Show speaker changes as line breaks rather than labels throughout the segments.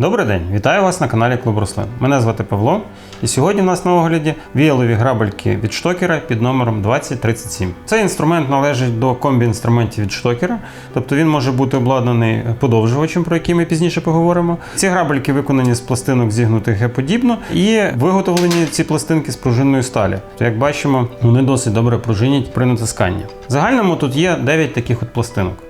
Добрий день, вітаю вас на каналі Клуб Рослин. Мене звати Павло, і сьогодні в нас на огляді віялові грабельки від штокера під номером 2037. Цей інструмент належить до комбі інструментів від штокера, тобто він може бути обладнаний подовжувачем, про який ми пізніше поговоримо. Ці грабельки виконані з пластинок зігнутих Г-подібно і виготовлені ці пластинки з пружинної сталі. Як бачимо, вони досить добре пружинять при натисканні. В загальному тут є 9 таких от пластинок.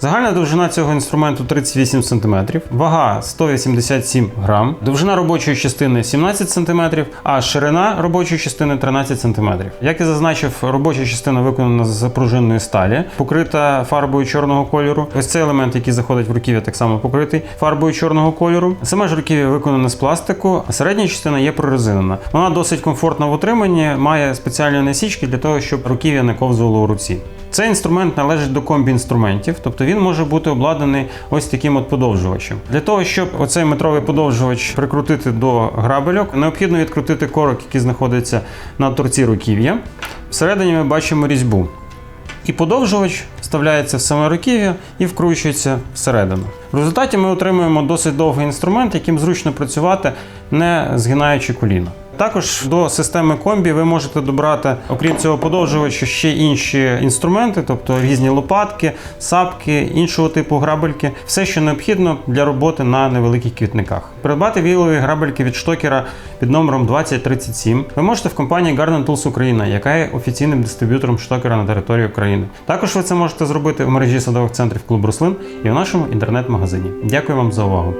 Загальна довжина цього інструменту 38 см, вага 187 грам, довжина робочої частини 17 см, а ширина робочої частини 13 см. Як я зазначив, робоча частина виконана з пружинної сталі, покрита фарбою чорного кольору. Ось цей елемент, який заходить в руків'я, так само покритий фарбою чорного кольору. Саме ж руків'я виконане з пластику, а середня частина є прорезинена. Вона досить комфортна в утриманні, має спеціальні насічки для того, щоб руків'я не ковзувало у руці. Цей інструмент належить до комбі інструментів, тобто він може бути обладнаний ось таким от подовжувачем. Для того, щоб оцей метровий подовжувач прикрутити до грабельок, необхідно відкрутити корок, який знаходиться на торці руків'я. Всередині ми бачимо різьбу. І подовжувач вставляється в саме руків'я і вкручується всередину. В результаті ми отримуємо досить довгий інструмент, яким зручно працювати, не згинаючи коліно. Також до системи комбі ви можете добрати, окрім цього подовжувача, ще інші інструменти, тобто різні лопатки, сапки, іншого типу грабельки, все, що необхідно для роботи на невеликих квітниках. Придбати вілові грабельки від штокера під номером 2037 ви можете в компанії Garden Tools Україна, яка є офіційним дистриб'ютором штокера на території України. Також ви це можете зробити в мережі садових центрів клуб рослин і в нашому інтернет-магазині. Дякую вам за увагу.